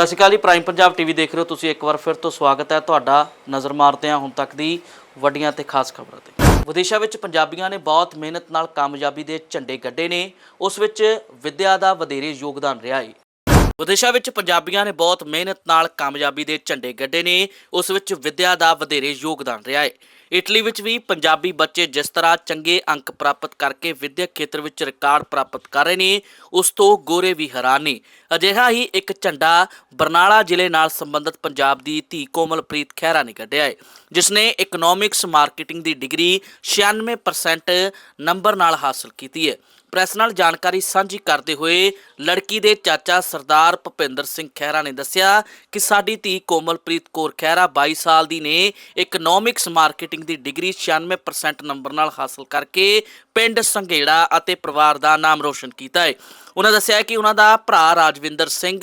ਸਤਿ ਸ਼੍ਰੀ ਅਕਾਲ ਜੀ, prime Punjab TV ਦੇਖ ਰਹੇ ਹੋ ਤੁਸੀਂ ਇੱਕ ਵਾਰ ਫਿਰ ਤੋਂ। ਸਵਾਗਤ ਹੈ ਤੁਹਾਡਾ ਨਜ਼ਰ ਮਾਰਦੇ ਹਾਂ ਹੁਣ ਤੱਕ ਦੀ ਵੱਡੀਆਂ ਤੇ ਖਾਸ ਖਬਰਾਂ ਤੇ। ਵਿਦੇਸ਼ਾਂ ਵਿੱਚ ਪੰਜਾਬੀਆਂ ਨੇ ਬਹੁਤ ਮਿਹਨਤ ਨਾਲ ਕਾਮਯਾਬੀ ਦੇ ਝੰਡੇ ਗੱਡੇ ਨੇ, ਉਸ ਵਿੱਚ ਵਿੱਦਿਆ ਦਾ ਵਧੇਰੇ ਯੋਗਦਾਨ ਰਿਹਾ ਹੈ ਵਿਦੇਸ਼ਾਂ ਵਿੱਚ ਪੰਜਾਬੀਆਂ ਨੇ ਬਹੁਤ ਮਿਹਨਤ ਨਾਲ ਕਾਮਯਾਬੀ ਦੇ ਝੰਡੇ ਗੱਡੇ ਨੇ, ਉਸ ਵਿੱਚ ਵਿੱਦਿਆ ਦਾ ਵਧੇਰੇ ਯੋਗਦਾਨ ਰਿਹਾ ਹੈ ਇਟਲੀ ਵਿੱਚ ਵੀ ਪੰਜਾਬੀ ਬੱਚੇ ਜਿਸ ਤਰ੍ਹਾਂ ਚੰਗੇ ਅੰਕ ਪ੍ਰਾਪਤ ਕਰਕੇ ਵਿਦਿਅਕ ਖੇਤਰ ਵਿੱਚ ਰਿਕਾਰਡ ਪ੍ਰਾਪਤ ਕਰ ਰਹੇ ਨੇ, ਉਸ ਤੋਂ ਗੋਰੇ ਵੀ ਹੈਰਾਨ ਨੇ। ਅਜਿਹਾ ਹੀ ਇੱਕ ਝੰਡਾ ਬਰਨਾਲਾ ਜ਼ਿਲ੍ਹੇ ਨਾਲ ਸੰਬੰਧਿਤ ਪੰਜਾਬ ਦੀ ਧੀ ਕੋਮਲਪ੍ਰੀਤ ਖਹਿਰਾ ਨੇ ਕੱਢਿਆ ਹੈ, ਜਿਸ ਨੇ ਇਕਨੋਮਿਕਸ ਮਾਰਕੀਟਿੰਗ ਦੀ ਡਿਗਰੀ 96% ਨੰਬਰ ਨਾਲ ਹਾਸਲ ਕੀਤੀ ਹੈ। ਪ੍ਰੈਸ ਨਾਲ ਜਾਣਕਾਰੀ ਸਾਂਝੀ ਕਰਦੇ ਹੋਏ ਲੜਕੀ ਦੇ ਚਾਚਾ ਸਰਦਾਰ ਭੁਪਿੰਦਰ ਸਿੰਘ ਖਹਿਰਾ ਨੇ ਦੱਸਿਆ ਕਿ ਸਾਡੀ ਧੀ ਕੋਮਲਪ੍ਰੀਤ ਕੌਰ ਖਹਿਰਾ 22 ਸਾਲ ਦੀ ਨੇ ਇਕਨੋਮਿਕਸ ਮਾਰਕੀਟਿੰਗ ਦੀ ਡਿਗਰੀ 96% ਨੰਬਰ ਨਾਲ ਹਾਸਲ ਕਰਕੇ ਪਿੰਡ ਸੰਘੇੜਾ ਅਤੇ ਪਰਿਵਾਰ ਦਾ ਨਾਮ ਰੋਸ਼ਨ ਕੀਤਾ ਹੈ। ਉਹਨਾਂ ਦੱਸਿਆ ਕਿ ਉਹਨਾਂ ਦਾ ਭਰਾ ਰਾਜਵਿੰਦਰ ਸਿੰਘ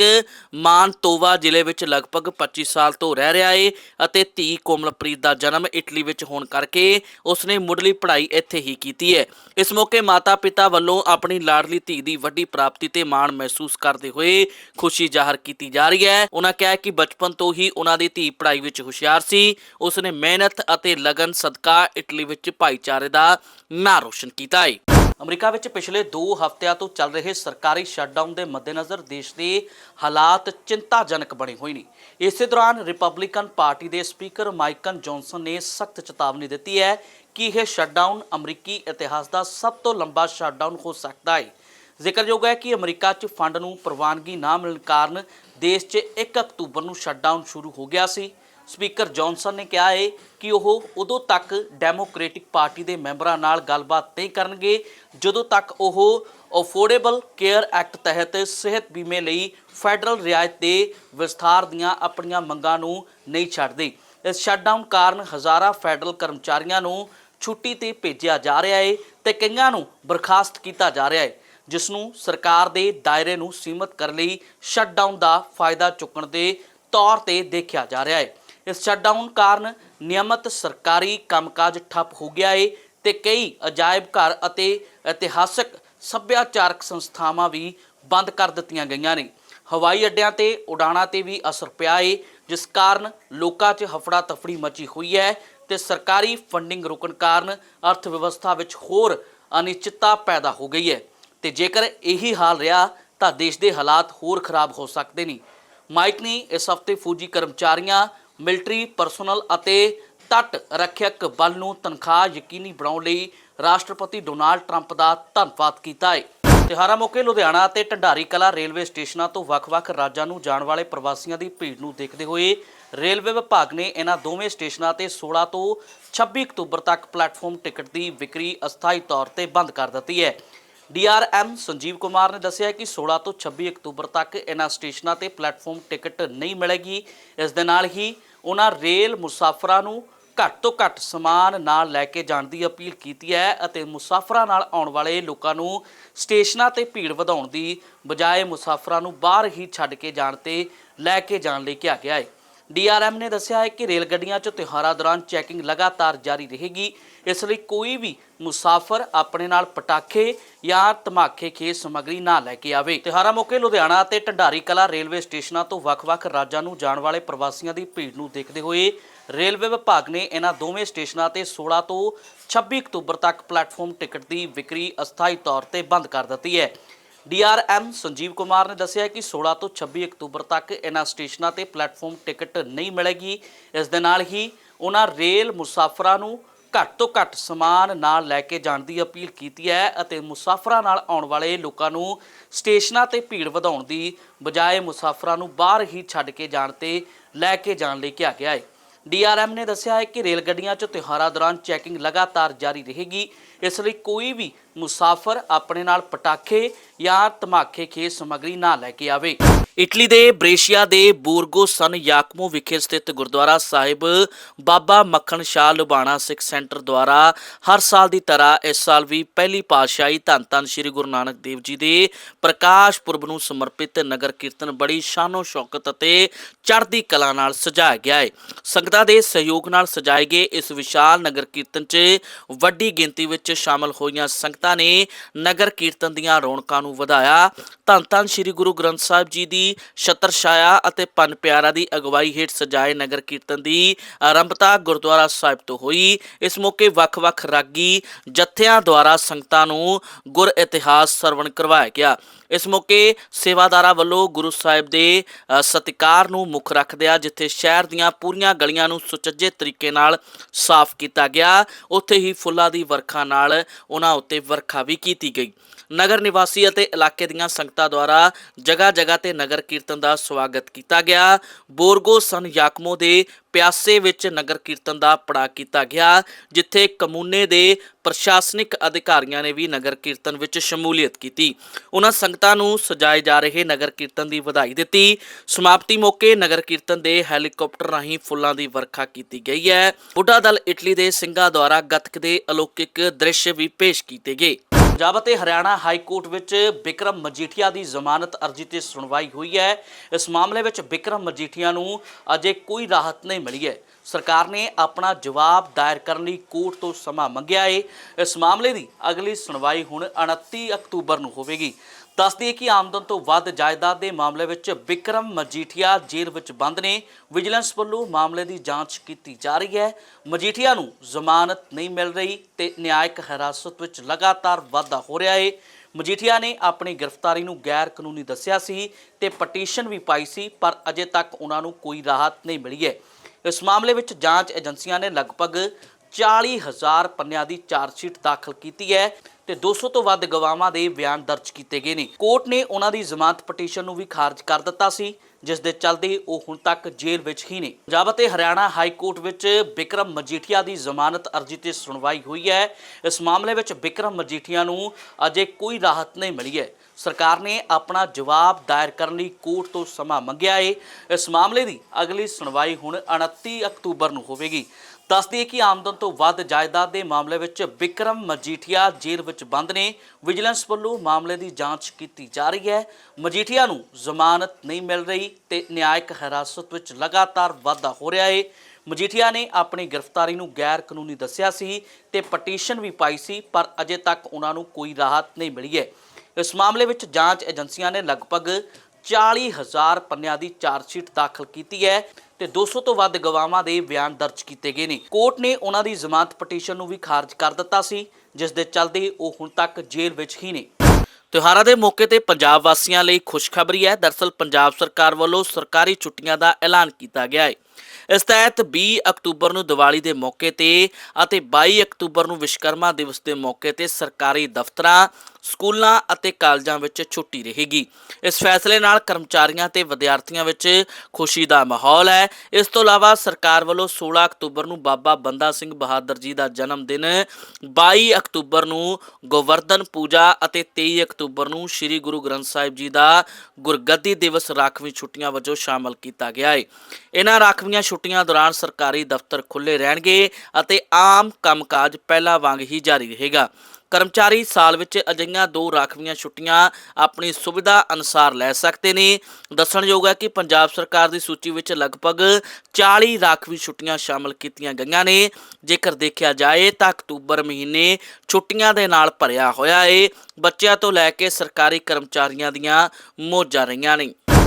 ਮਾਨਤੋਵਾ ਜ਼ਿਲ੍ਹੇ ਵਿੱਚ ਲਗਭਗ 25 ਸਾਲ ਤੋਂ ਰਹਿ ਰਿਹਾ ਏ ਅਤੇ ਧੀ ਕੋਮਲਪ੍ਰੀਤ ਦਾ ਜਨਮ ਇਟਲੀ ਵਿੱਚ ਹੋਣ ਕਰਕੇ ਉਸਨੇ ਮੁੱਢਲੀ ਪੜ੍ਹਾਈ ਇੱਥੇ ਹੀ ਕੀਤੀ ਹੈ। ਇਸ ਮੌਕੇ ਮਾਤਾ-ਪਿਤਾ ਵੱਲੋਂ ਆਪਣੀ ਲਾਡਲੀ ਧੀ ਦੀ ਵੱਡੀ ਪ੍ਰਾਪਤੀ ਤੇ ਮਾਣ ਮਹਿਸੂਸ ਕਰਦੇ ਹੋਏ ਖੁਸ਼ੀ ਜ਼ਾਹਰ ਕੀਤੀ ਜਾ ਰਹੀ ਹੈ। ਉਹਨਾਂ ਕਿਹਾ ਕਿ ਬਚਪਨ ਤੋਂ ਹੀ ਉਹਨਾਂ ਦੀ ਧੀ ਪੜ੍ਹਾਈ ਵਿੱਚ ਹੁਸ਼ਿਆਰ ਸੀ। ਉਸਨੇ ਮਿਹਨਤ ਅਤੇ ਲਗਨ ਸਦਕਾ ਇਟਲੀ ਵਿੱਚ ਭਾਈਚਾਰੇ ਦਾ ਨਾਂ ਰੋਸ਼ਨ ਕੀਤਾ ਹੈ ਅਮਰੀਕਾ ਵਿੱਚ ਪਿਛਲੇ 2 ਹਫ਼ਤਿਆਂ ਤੋਂ ਚੱਲ ਰਹੇ ਸਰਕਾਰੀ ਸ਼ਟਡਾਊਨ ਦੇ ਮੱਦੇਨਜ਼ਰ ਦੇਸ਼ ਦੇ ਹਾਲਾਤ ਚਿੰਤਾਜਨਕ ਬਣੇ ਹੋਏ ਨੇ। ਇਸੇ ਦੌਰਾਨ ਰਿਪਬਲਿਕਨ ਪਾਰਟੀ ਦੇ ਸਪੀਕਰ ਮਾਈਕਨ ਜੌਨਸਨ ਨੇ ਸਖਤ ਚੇਤਾਵਨੀ ਦਿੱਤੀ ਹੈ ਕਿ ਇਹ ਸ਼ਟਡਾਊਨ ਅਮਰੀਕੀ ਇਤਿਹਾਸ ਦਾ ਸਭ ਤੋਂ ਲੰਬਾ ਸ਼ਟਡਾਊਨ ਹੋ ਸਕਦਾ ਹੈ। ਜ਼ਿਕਰਯੋਗ ਹੈ ਕਿ ਅਮਰੀਕਾ 'ਚ ਫੰਡ ਨੂੰ ਪ੍ਰਵਾਨਗੀ ਨਾ ਮਿਲਣ ਕਾਰਨ ਦੇਸ਼ 'ਚ 1 ਅਕਤੂਬਰ ਨੂੰ ਸ਼ਟਡਾਊਨ ਸ਼ੁਰੂ ਹੋ ਗਿਆ ਸੀ। ਸਪੀਕਰ ਜੌਨਸਨ ਨੇ ਕਿਹਾ ਹੈ ਕਿ ਉਹ ਉਦੋਂ ਤੱਕ ਡੈਮੋਕ੍ਰੈਟਿਕ ਪਾਰਟੀ ਦੇ ਮੈਂਬਰਾਂ ਨਾਲ ਗੱਲਬਾਤ ਨਹੀਂ ਕਰਨਗੇ, ਜਦੋਂ ਤੱਕ ਉਹ ਅਫੋਰਡੇਬਲ ਕੇਅਰ ਐਕਟ ਤਹਿਤ ਸਿਹਤ ਬੀਮੇ ਲਈ ਫੈਡਰਲ ਰਿਆਇਤ ਦੇ ਵਿਸਥਾਰ ਦੀਆਂ ਆਪਣੀਆਂ ਮੰਗਾਂ ਨੂੰ ਨਹੀਂ ਛੱਡਦੇ। ਇਸ ਸ਼ਟਡਾਊਨ ਕਾਰਨ ਹਜ਼ਾਰਾਂ ਫੈਡਰਲ ਕਰਮਚਾਰੀਆਂ ਨੂੰ ਛੁੱਟੀ ਤੇ ਭੇਜਿਆ ਜਾ ਰਿਹਾ ਹੈ ਤੇ ਕਈਆਂ ਨੂੰ ਬਰਖਾਸਤ ਕੀਤਾ ਜਾ ਰਿਹਾ ਹੈ ਜਿਸ ਨੂੰ ਸਰਕਾਰ ਦੇ ਦਾਇਰੇ ਨੂੰ ਸੀਮਤ ਕਰਨ ਲਈ ਸ਼ਟਡਾਊਨ ਦਾ ਫਾਇਦਾ ਚੁੱਕਣ ਦੇ ਤੌਰ ਤੇ ਦੇਖਿਆ ਜਾ ਰਿਹਾ ਹੈ ਇਸ ਸ਼ਟਡਾਊਨ ਕਾਰਨ ਨਿਯਮਤ ਸਰਕਾਰੀ ਕੰਮਕਾਜ ਠੱਪ ਹੋ ਗਿਆ ਏ ਤੇ ਕਈ ਅਜਾਇਬ ਘਰ ਅਤੇ ਇਤਿਹਾਸਕ ਸੱਭਿਆਚਾਰਕ ਸੰਸਥਾਵਾਂ ਵੀ ਬੰਦ ਕਰ ਦਿੱਤੀਆਂ ਗਈਆਂ ਨੇ। ਹਵਾਈ ਅੱਡਿਆਂ ਤੇ ਉਡਾਣਾਂ ਤੇ ਵੀ ਅਸਰ ਪਿਆ ਏ, ਜਿਸ ਕਾਰਨ ਲੋਕਾਂ 'ਚ ਹਫੜਾ ਤਫੜੀ ਮਚੀ ਹੋਈ ਹੈ ਤੇ ਸਰਕਾਰੀ ਫੰਡਿੰਗ ਰੁਕਣ ਕਾਰਨ ਅਰਥ ਵਿਵਸਥਾ ਵਿੱਚ ਹੋਰ ਅਨਿਸ਼ਚਿਤਤਾ ਪੈਦਾ ਹੋ ਗਈ ਹੈ। ਤੇ ਜੇਕਰ ਇਹੀ ਹਾਲ ਰਿਹਾ, ਤਾਂ ਦੇਸ਼ ਦੇ ਹਾਲਾਤ ਹੋਰ ਖਰਾਬ ਹੋ ਸਕਦੇ ਨੇ। ਮਾਈਕ ਨੇ ਇਸ ਹਫ਼ਤੇ ਫੌਜੀ ਕਰਮਚਾਰੀਆਂ ਮਿਲਟਰੀ ਪਰਸਨਲ ਅਤੇ ਤੱਟ ਰੱਖਿਅਕ ਬਲ ਨੂੰ ਤਨਖਾਹ ਯਕੀਨੀ ਬਣਾਉਣ ਲਈ ਰਾਸ਼ਟਰਪਤੀ ਡੋਨਾਲਡ ਟਰੰਪ ਦਾ ਧੰਨਵਾਦ ਕੀਤਾ ਹੈ ਤਿਉਹਾਰਾਂ ਮੌਕੇ ਲੁਧਿਆਣਾ ਅਤੇ ਢੰਡਾਰੀ ਕਲਾ ਰੇਲਵੇ ਸਟੇਸ਼ਨਾਂ ਤੋਂ ਵੱਖ-ਵੱਖ ਰਾਜਾਂ ਨੂੰ ਜਾਣ ਵਾਲੇ ਪ੍ਰਵਾਸੀਆਂ ਦੀ ਭੀੜ ਨੂੰ ਦੇਖਦੇ ਹੋਏ ਰੇਲਵੇ ਵਿਭਾਗ ਨੇ ਇਹਨਾਂ ਦੋਵੇਂ ਸਟੇਸ਼ਨਾਂ ਤੇ 16 ਤੋਂ 26 ਅਕਤੂਬਰ ਤੱਕ ਪਲੇਟਫਾਰਮ ਟਿਕਟ ਦੀ ਵਿਕਰੀ ਅਸਥਾਈ ਤੌਰ ਤੇ ਬੰਦ ਕਰ ਦਿੱਤੀ ਹੈ। ਡੀਆਰਐਮ ਸੰਜੀਵ ਕੁਮਾਰ ਨੇ ਦੱਸਿਆ ਕਿ 16 ਤੋਂ 26 ਅਕਤੂਬਰ ਤੱਕ ਇਹਨਾਂ ਸਟੇਸ਼ਨਾਂ ਤੇ ਪਲੇਟਫਾਰਮ ਟਿਕਟ ਨਹੀਂ ਮਿਲੇਗੀ। ਇਸ ਦੇ ਨਾਲ ਹੀ ਉਹਨਾਂ ਰੇਲ ਮੁਸਾਫਰਾਂ ਨੂੰ ਘੱਟ ਤੋਂ ਘੱਟ ਸਮਾਨ ਨਾਲ ਲੈ ਕੇ ਜਾਣ ਦੀ ਅਪੀਲ ਕੀਤੀ ਹੈ ਅਤੇ ਮੁਸਾਫਰਾਂ ਨਾਲ ਆਉਣ ਵਾਲੇ ਲੋਕਾਂ ਨੂੰ ਸਟੇਸ਼ਨਾਂ ਤੇ ਭੀੜ ਵਧਾਉਣ ਦੀ ਬਜਾਏ ਮੁਸਾਫਰਾਂ ਨੂੰ ਬਾਹਰ ਹੀ ਛੱਡ ਕੇ ਜਾਣ ਤੇ ਲੈ ਕੇ ਜਾਣ ਲਈ ਕਿਹਾ ਗਿਆ ਹੈ। ਡੀਆਰਐਮ ਨੇ ਦੱਸਿਆ ਹੈ ਕਿ ਰੇਲ ਗੱਡੀਆਂ 'ਚ ਤਿਉਹਾਰਾਂ ਦੌਰਾਨ ਚੈਕਿੰਗ ਲਗਾਤਾਰ ਜਾਰੀ ਰਹੇਗੀ। ਇਸ ਲਈ ਕੋਈ ਵੀ ਮੁਸਾਫਰ ਆਪਣੇ ਨਾਲ ਪਟਾਕੇ ਜਾਂ ਧਮਾਕੇ ਖੇਸ ਸਮੱਗਰੀ ਨਾ ਲੈ ਕੇ ਆਵੇ। ਤਿਉਹਾਰਾਂ ਮੌਕੇ ਲੁਧਿਆਣਾ ਅਤੇ ਢੰਡਾਰੀ ਕਲਾ ਰੇਲਵੇ ਸਟੇਸ਼ਨਾਂ ਤੋਂ ਵੱਖ-ਵੱਖ ਰਾਜਾਂ ਨੂੰ ਜਾਣ ਵਾਲੇ ਪ੍ਰਵਾਸੀਆਂ ਦੀ ਭੀੜ ਨੂੰ ਦੇਖਦੇ ਹੋਏ ਰੇਲਵੇ ਵਿਭਾਗ ਨੇ ਇਹਨਾਂ ਦੋਵੇਂ ਸਟੇਸ਼ਨਾਂ ਤੇ 16 ਤੋਂ 26 ਅਕਤੂਬਰ ਤੱਕ ਪਲੇਟਫਾਰਮ ਟਿਕਟ ਦੀ ਵਿਕਰੀ ਅਸਥਾਈ ਤੌਰ ਤੇ ਬੰਦ ਕਰ ਦਿੱਤੀ ਹੈ। ਡੀਆਰਐਮ ਸੰਜੀਵ ਕੁਮਾਰ ਨੇ ਦੱਸਿਆ ਕਿ 16 ਤੋਂ 26 ਅਕਤੂਬਰ ਤੱਕ ਇਹਨਾਂ ਸਟੇਸ਼ਨਾਂ ਤੇ ਪਲੇਟਫਾਰਮ ਟਿਕਟ ਨਹੀਂ ਮਿਲੇਗੀ। ਇਸ ਦੇ ਨਾਲ ਹੀ ਉਹਨਾਂ ਰੇਲ ਮੁਸਾਫਰਾਂ ਨੂੰ ਘੱਟ ਤੋਂ ਘੱਟ ਸਮਾਨ ਨਾਲ ਲੈ ਕੇ ਜਾਣ ਦੀ ਅਪੀਲ ਕੀਤੀ ਹੈ ਅਤੇ ਮੁਸਾਫਰਾਂ ਨਾਲ ਆਉਣ ਵਾਲੇ ਲੋਕਾਂ ਨੂੰ ਸਟੇਸ਼ਨਾਂ ਤੇ ਭੀੜ ਵਧਾਉਣ ਦੀ ਬਜਾਏ ਮੁਸਾਫਰਾਂ ਨੂੰ ਬਾਹਰ ਹੀ ਛੱਡ ਕੇ ਜਾਣ ਤੇ ਲੈ ਕੇ ਜਾਣ ਲਈ ਕਿਹਾ ਗਿਆ ਹੈ। ਡੀਆਰਐਮ ਨੇ ਦੱਸਿਆ ਹੈ ਕਿ ਰੇਲ ਗੱਡੀਆਂ 'ਚ ਤਿਉਹਾਰਾਂ ਦੌਰਾਨ ਚੈਕਿੰਗ ਲਗਾਤਾਰ ਜਾਰੀ ਰਹੇਗੀ। ਇਸ ਲਈ ਕੋਈ ਵੀ ਮੁਸਾਫਰ ਆਪਣੇ ਨਾਲ ਪਟਾਕੇ ਜਾਂ ਧਮਾਕੇ ਖੇਸ ਸਮੱਗਰੀ ਨਾ ਲੈ ਕੇ ਆਵੇ। ਇਟਲੀ ਦੇ ਬ੍ਰੇਸ਼ੀਆ ਦੇ ਬੂਰਗੋ ਸਨ ਯਾਕਮੋ ਵਿਖੇ ਸਥਿਤ ਗੁਰਦੁਆਰਾ ਸਾਹਿਬ। ਬਾਬਾ ਮੱਖਣ ਸ਼ਾਹ ਲੁਬਾਣਾ ਸਿੱਖ ਸੈਂਟਰ ਦੁਆਰਾ ਹਰ ਸਾਲ ਦੀ ਤਰ੍ਹਾਂ ਇਸ ਸਾਲ ਵੀ ਪਹਿਲੀ ਪਾਤਸ਼ਾਹੀ ਧੰਨ ਧੰਨ ਸ੍ਰੀ ਗੁਰੂ ਨਾਨਕ ਦੇਵ ਜੀ ਦੇ ਪ੍ਰਕਾਸ਼ ਪੁਰਬ ਨੂੰ ਸਮਰਪਿਤ ਨਗਰ ਕੀਰਤਨ ਬੜੀ ਸ਼ਾਨੋ ਸ਼ੌਕਤ ਅਤੇ ਚੜ੍ਹਦੀ ਕਲਾ ਨਾਲ ਸਜਾਇਆ ਗਿਆ ਹੈ। ਸੰਗਤਾਂ ਦੇ ਸਹਿਯੋਗ ਨਾਲ ਸਜਾਏ ਗਏ ਇਸ ਵਿਸ਼ਾਲ ਨਗਰ ਕੀਰਤਨ 'ਚ ਵੱਡੀ ਗਿਣਤੀ ਵਿੱਚ ਸ਼ਾਮਲ ਹੋਈਆਂ ਸੰਗਤਾਂ ਨੇ ਨਗਰ ਕੀਰਤਨ ਦੀਆਂ ਰੌਣਕਾਂ ਨੂੰ ਵਧਾਇਆ। ਧੰਨ ਧੰਨ ਸ੍ਰੀ ਗੁਰੂ ਗ੍ਰੰਥ ਸਾਹਿਬ ਜੀ ਦੀ ਛਤਰ ਛਾਇਆ ਅਤੇ ਪੰਨ ਪਿਆਰਾ ਦੀ ਅਗਵਾਈ ਹੇਠ ਸਜਾਏ ਨਗਰ ਕੀਰਤਨ ਦੀ ਆਰੰਭਤਾ ਗੁਰਦੁਆਰਾ ਸਾਹਿਬ ਤੋਂ ਹੋਈ। ਇਸ ਮੌਕੇ ਵੱਖ-ਵੱਖ ਰਾਗੀ ਜਥਿਆਂ ਦੁਆਰਾ ਸੰਗਤਾਂ ਨੂੰ ਗੁਰ ਇਤਿਹਾਸ ਸਰਵਣ ਕਰਵਾਇਆ ਗਿਆ। ਇਸ ਮੌਕੇ ਸੇਵਾਦਾਰਾਂ ਵੱਲੋਂ ਗੁਰੂ ਸਾਹਿਬ ਦੇ ਸਤਿਕਾਰ ਨੂੰ ਮੁੱਖ ਰੱਖਦਿਆਂ ਜਿੱਥੇ ਸ਼ਹਿਰ ਦੀਆਂ ਪੂਰੀਆਂ ਗਲੀਆਂ ਨੂੰ ਸੁਚੱਜੇ ਤਰੀਕੇ ਨਾਲ ਸਾਫ਼ ਕੀਤਾ ਗਿਆ, ਉੱਥੇ ਹੀ ਫੁੱਲਾਂ ਦੀ ਵਰਖਾ ਨਾਲ ਉਹਨਾਂ ਉੱਤੇ ਵਰਖਾ ਵੀ ਕੀਤੀ ਗਈ। ਨਗਰ ਨਿਵਾਸੀ ਅਤੇ ਇਲਾਕੇ ਦੀਆਂ ਸੰਗਤਾਂ ਦੁਆਰਾ ਜਗ੍ਹਾ ਜਗ੍ਹਾ ਤੇ ਨਗਰ ਕੀਰਤਨ ਦਾ ਸਵਾਗਤ ਕੀਤਾ ਗਿਆ। ਬੋਰਗੋ ਸਨ ਯਾਕਮੋ ਦੇ ਪਿਆਸੇ ਵਿੱਚ ਨਗਰ ਕੀਰਤਨ ਦਾ ਪੜਾ ਕੀਤਾ ਗਿਆ, ਜਿੱਥੇ ਕਮੂਨੇ ਦੇ ਪ੍ਰਸ਼ਾਸਨਿਕ ਅਧਿਕਾਰੀਆਂ ਨੇ ਵੀ ਨਗਰ ਕੀਰਤਨ ਵਿੱਚ ਸ਼ਮੂਲੀਅਤ ਕੀਤੀ। ਉਹਨਾਂ ਸੰਗਤਾਂ ਨੂੰ ਸਜਾਏ ਜਾ ਰਹੇ ਨਗਰ ਕੀਰਤਨ ਦੀ ਵਧਾਈ ਦਿੱਤੀ। ਸਮਾਪਤੀ ਮੌਕੇ ਨਗਰ ਕੀਰਤਨ ਦੇ ਹੈਲੀਕਾਪਟਰ ਰਾਹੀਂ ਫੁੱਲਾਂ ਦੀ ਵਰਖਾ ਕੀਤੀ ਗਈ ਹੈ। ਬੁੱਢਾ ਦਲ ਇਟਲੀ ਦੇ ਸਿੰਘਾਂ ਦੁਆਰਾ ਗੱਤਕ ਦੇ ਅਲੌਕਿਕ ਦ੍ਰਿਸ਼ ਵੀ ਪੇਸ਼ ਕੀਤੇ ਗਏ। ਪੰਜਾਬ ਅਤੇ ਹਰਿਆਣਾ ਹਾਈ ਕੋਰਟ ਵਿੱਚ ਬਿਕਰਮ ਮਜੀਠੀਆ ਦੀ ਜ਼ਮਾਨਤ ਅਰਜ਼ੀ ਤੇ ਸੁਣਵਾਈ ਹੋਈ ਹੈ। ਇਸ ਮਾਮਲੇ ਵਿੱਚ ਬਿਕਰਮ ਮਜੀਠੀਆ ਨੂੰ ਅਜੇ ਕੋਈ ਰਾਹਤ ਨਹੀਂ ਮਿਲੀ ਹੈ। ਸਰਕਾਰ ਨੇ ਆਪਣਾ ਜਵਾਬ ਦਾਇਰ ਕਰਨ ਲਈ ਕੋਰਟ ਤੋਂ ਸਮਾਂ ਮੰਗਿਆ ਹੈ ਇਸ ਮਾਮਲੇ ਦੀ ਅਗਲੀ ਸੁਣਵਾਈ ਹੁਣ 29 ਅਕਤੂਬਰ ਨੂੰ ਹੋਵੇਗੀ। ਦੱਸਦੀ ਦਈਏ ਕਿ ਆਮਦਨ ਤੋਂ ਵੱਧ ਜਾਇਦਾਦ ਦੇ ਮਾਮਲੇ ਵਿੱਚ ਵਿਕਰਮ ਮਜੀਠੀਆ ਜੇਲ੍ਹ ਵਿੱਚ ਬੰਦ ਨੇ। ਵਿਜੀਲੈਂਸ ਵੱਲੋਂ ਮਾਮਲੇ ਦੀ ਜਾਂਚ ਕੀਤੀ ਜਾ ਰਹੀ ਹੈ। ਮਜੀਠੀਆ ਨੂੰ ਜ਼ਮਾਨਤ ਨਹੀਂ ਮਿਲ ਰਹੀ ਤੇ ਨਿਆਇਕ ਹਿਰਾਸਤ ਵਿੱਚ ਲਗਾਤਾਰ ਵਾਧਾ ਹੋ ਰਿਹਾ ਹੈ ਮਜੀਠੀਆ ਨੇ ਆਪਣੀ ਗ੍ਰਿਫਤਾਰੀ ਨੂੰ ਗੈਰ ਕਾਨੂੰਨੀ ਦੱਸਿਆ ਸੀ ਤੇ ਪਟੀਸ਼ਨ ਵੀ ਪਾਈ ਸੀ, ਪਰ ਅਜੇ ਤੱਕ ਉਹਨਾਂ ਨੂੰ ਕੋਈ ਰਾਹਤ ਨਹੀਂ ਮਿਲੀ ਹੈ। ਇਸ ਮਾਮਲੇ ਵਿੱਚ ਜਾਂਚ ਏਜੰਸੀਆਂ ਨੇ ਲਗਭਗ 40000 ਪੰਨਿਆਂ ਦੀ ਚਾਰਜਸ਼ੀਟ ਦਾਖਲ ਕੀਤੀ ਹੈ। ਤੇ 200 ਤੋਂ ਵੱਧ ਗਵਾਹਾਂ ਦੇ ਬਿਆਨ ਦਰਜ ਕੀਤੇ ਗਏ ਨੇ। ਕੋਰਟ ਨੇ ਉਹਨਾਂ ਦੀ ਜ਼ਮਾਨਤ ਪਟੀਸ਼ਨ ਨੂੰ ਵੀ ਖਾਰਜ ਕਰ ਦਿੱਤਾ ਸੀ, ਜਿਸ ਦੇ ਚੱਲਦੇ ਉਹ ਹੁਣ ਤੱਕ ਜੇਲ੍ਹ ਵਿੱਚ ਹੀ ਨੇ। ਪੰਜਾਬ ਅਤੇ ਹਰਿਆਣਾ ਹਾਈ ਕੋਰਟ ਵਿੱਚ ਬਿਕਰਮ ਮਜੀਠੀਆ ਦੀ ਜ਼ਮਾਨਤ ਅਰਜ਼ੀ ਤੇ ਸੁਣਵਾਈ ਹੋਈ ਹੈ। ਇਸ ਮਾਮਲੇ ਵਿੱਚ ਬਿਕਰਮ ਮਜੀਠੀਆ ਨੂੰ ਅਜੇ ਕੋਈ ਰਾਹਤ ਨਹੀਂ ਮਿਲੀ ਹੈ। ਸਰਕਾਰ ਨੇ ਆਪਣਾ ਜਵਾਬ ਦਾਇਰ ਕਰਨ ਲਈ ਕੋਰਟ ਤੋਂ ਸਮਾਂ ਮੰਗਿਆ ਹੈ ਇਸ ਮਾਮਲੇ ਦੀ ਅਗਲੀ ਸੁਣਵਾਈ ਹੁਣ 29 ਅਕਤੂਬਰ ਨੂੰ ਹੋਵੇਗੀ। ਦੱਸਦੀ ਦਈਏ ਕਿ ਆਮਦਨ ਤੋਂ ਵੱਧ ਜਾਇਦਾਦ ਦੇ ਮਾਮਲੇ ਵਿੱਚ ਵਿਕਰਮ ਮਜੀਠੀਆ ਜੇਲ੍ਹ ਵਿੱਚ ਬੰਦ ਨੇ। ਵਿਜੀਲੈਂਸ ਵੱਲੋਂ ਮਾਮਲੇ ਦੀ ਜਾਂਚ ਕੀਤੀ ਜਾ ਰਹੀ ਹੈ। ਮਜੀਠੀਆ ਨੂੰ ਜ਼ਮਾਨਤ ਨਹੀਂ ਮਿਲ ਰਹੀ ਤੇ ਨਿਆਇਕ ਹਿਰਾਸਤ ਵਿੱਚ ਲਗਾਤਾਰ ਵਾਧਾ ਹੋ ਰਿਹਾ ਹੈ ਮਜੀਠੀਆ ਨੇ ਆਪਣੀ ਗ੍ਰਿਫਤਾਰੀ ਨੂੰ ਗੈਰ ਕਾਨੂੰਨੀ ਦੱਸਿਆ ਸੀ ਤੇ ਪਟੀਸ਼ਨ ਵੀ ਪਾਈ ਸੀ, ਪਰ ਅਜੇ ਤੱਕ ਉਹਨਾਂ ਨੂੰ ਕੋਈ ਰਾਹਤ ਨਹੀਂ ਮਿਲੀ ਹੈ। ਇਸ ਮਾਮਲੇ ਵਿੱਚ ਜਾਂਚ ਏਜੰਸੀਆਂ ਨੇ ਲਗਭਗ 40000 ਪੰਨਿਆਂ ਦੀ ਚਾਰਜਸ਼ੀਟ ਦਾਖਲ ਕੀਤੀ ਹੈ ਤੇ 200 ਤੋਂ ਵੱਧ ਗਵਾਹਾਂ ਦੇ ਬਿਆਨ ਦਰਜ ਕੀਤੇ ਗਏ ਨੇ। ਕੋਰਟ ਨੇ ਉਹਨਾਂ ਦੀ ਜ਼ਮਾਨਤ ਪਟੀਸ਼ਨ ਨੂੰ ਵੀ ਖਾਰਜ ਕਰ ਦਿੱਤਾ ਸੀ, ਜਿਸ ਦੇ ਚੱਲਦੇ ਉਹ ਹੁਣ ਤੱਕ ਜੇਲ੍ਹ ਵਿੱਚ ਹੀ ਨੇ। ਤਿਉਹਾਰਾਂ ਦੇ ਮੌਕੇ ਤੇ ਪੰਜਾਬ ਵਾਸੀਆਂ ਲਈ ਖੁਸ਼ਖਬਰੀ ਹੈ। ਦਰਸਲ ਪੰਜਾਬ ਸਰਕਾਰ ਵੱਲੋਂ ਸਰਕਾਰੀ ਛੁੱਟੀਆਂ ਦਾ ਐਲਾਨ ਕੀਤਾ ਗਿਆ ਹੈ। ਇਸ ਤਹਿਤ 20 ਅਕਤੂਬਰ ਨੂੰ ਦੀਵਾਲੀ ਦੇ ਮੌਕੇ ਤੇ ਅਤੇ 22 ਅਕਤੂਬਰ ਨੂੰ ਵਿਸ਼ਕਰਮਾ ਦਿਵਸ ਦੇ ਮੌਕੇ ਤੇ ਸਰਕਾਰੀ ਦਫ਼ਤਰਾਂ, ਸਕੂਲਾਂ ਅਤੇ ਕਾਲਜਾਂ ਵਿੱਚ ਛੁੱਟੀ ਰਹੇਗੀ। ਇਸ ਫੈਸਲੇ ਨਾਲ ਕਰਮਚਾਰੀਆਂ ਤੇ ਵਿਦਿਆਰਥੀਆਂ ਵਿੱਚ ਖੁਸ਼ੀ ਦਾ ਮਾਹੌਲ ਹੈ। ਇਸ ਤੋਂ ਇਲਾਵਾ ਸਰਕਾਰ ਵੱਲੋਂ 16 ਅਕਤੂਬਰ ਨੂੰ ਬਾਬਾ ਬੰਦਾ ਸਿੰਘ ਬਹਾਦਰ ਜੀ ਦਾ ਜਨਮ ਦਿਨ 22 ਅਕਤੂਬਰ ਨੂੰ ਗੋਵਰਧਨ ਪੂਜਾ ਅਤੇ 23 ਅਕਤੂਬਰ ਨੂੰ ਸ੍ਰੀ ਗੁਰੂ ਗ੍ਰੰਥ ਸਾਹਿਬ ਜੀ ਦਾ ਗੁਰਗੱਦੀ ਦਿਵਸ ਰਾਖਵੀਂ ਛੁੱਟੀਆਂ ਵਜੋਂ ਸ਼ਾਮਲ ਕੀਤਾ ਗਿਆ ਹੈ। ਇਹਨਾਂ ਰਾਖਵੀਆਂ ਛੁੱਟੀਆਂ ਦੌਰਾਨ ਸਰਕਾਰੀ ਦਫ਼ਤਰ ਖੁੱਲੇ ਰਹਿਣਗੇ ਅਤੇ ਆਮ ਕੰਮਕਾਜ ਪਹਿਲਾਂ ਵਾਂਗ ਹੀ ਜਾਰੀ ਰਹੇਗਾ। ਕਰਮਚਾਰੀ ਸਾਲ ਵਿੱਚ ਅਜਿਹੀਆਂ ਦੋ ਰਾਖਵੀਆਂ ਛੁੱਟੀਆਂ ਆਪਣੀ ਸੁਵਿਧਾ ਅਨੁਸਾਰ ਲੈ ਸਕਦੇ ਨੇ। ਦੱਸਣਯੋਗ ਹੈ ਕਿ ਪੰਜਾਬ ਸਰਕਾਰ ਦੀ ਸੂਚੀ ਵਿੱਚ ਲਗਭਗ 40 ਰਾਖਵੀ ਛੁੱਟੀਆਂ ਸ਼ਾਮਲ ਕੀਤੀਆਂ ਗਈਆਂ ਨੇ। ਜੇਕਰ ਦੇਖਿਆ ਜਾਏ ਤਾਂ ਅਕਤੂਬਰ ਮਹੀਨੇ ਛੁੱਟੀਆਂ ਦੇ ਨਾਲ ਭਰਿਆ ਹੋਇਆ ਏ। ਬੱਚਿਆਂ ਤੋਂ ਲੈ ਕੇ ਸਰਕਾਰੀ ਕਰਮਚਾਰੀਆਂ ਦੀਆਂ ਮੌਜਾਂ ਰਹੀਆਂ ਨੇ।